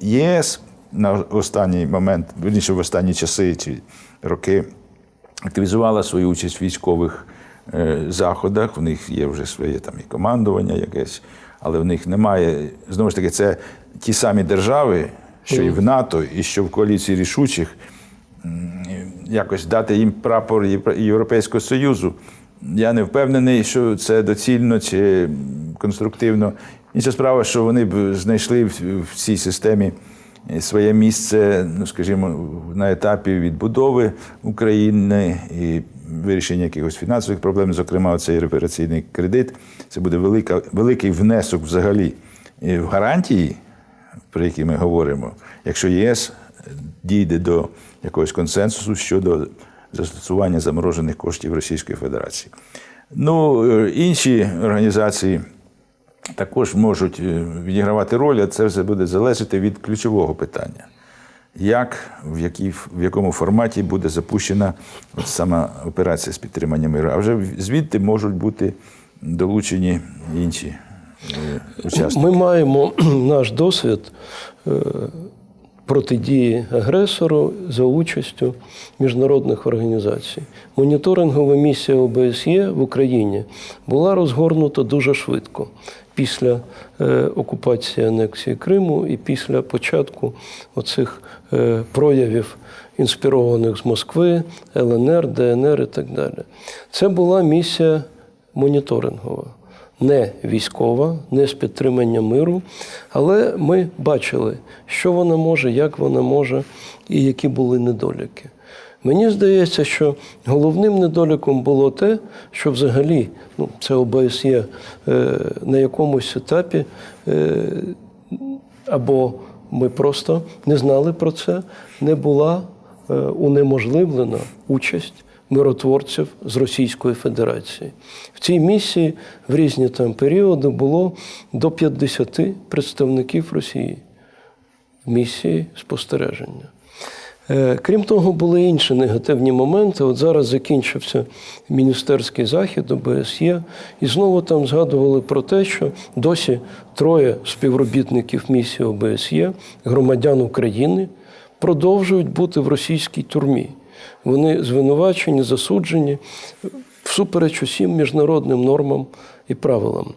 ЄС на останній момент, вірніше в останні часи чи роки активізувала свою участь в військових е, заходах. У них є вже своє там і командування якесь, але в них немає. Знову ж таки, це ті самі держави, що і в НАТО, і що в коаліції рішучих, якось дати їм прапор Європейського Союзу. Я не впевнений, що це доцільно чи конструктивно. Інша справа, що вони б знайшли в цій системі своє місце, ну скажімо, на етапі відбудови України і вирішення якихось фінансових проблем, зокрема, цей репараційний кредит. Це буде велика, великий внесок взагалі і в гарантії, про які ми говоримо, якщо ЄС дійде до якогось консенсусу щодо застосування заморожених коштів Російської Федерації. Ну, е, інші організації також можуть е, відігравати роль, а це все буде залежати від ключового питання. Як, в, якій, в якому форматі буде запущена сама операція з підтримання миру. А вже звідти можуть бути долучені інші е, учасники. Ми маємо наш досвід е, протидії агресору за участю міжнародних організацій. Моніторингова місія ОБСЄ в Україні була розгорнута дуже швидко після е, окупації анексії Криму і після початку оцих е, проявів, інспірованих з Москви, ЛНР, ДНР і так далі. Це була місія моніторингова не військова, не з підтримання миру, але ми бачили, що вона може, як вона може і які були недоліки. Мені здається, що головним недоліком було те, що взагалі ну, це ОБСЄ е, на якомусь етапі е, або ми просто не знали про це, не була е, унеможливлена участь миротворців з Російської Федерації. В цій місії в різні там періоди було до 50 представників Росії місії спостереження. Е, Крім того, були інші негативні моменти. От зараз закінчився міністерський захід ОБСЄ, і знову там згадували про те, що досі троє співробітників місії ОБСЄ, громадян України, продовжують бути в російській тюрмі. Вони звинувачені, засуджені всупереч усім міжнародним нормам і правилам.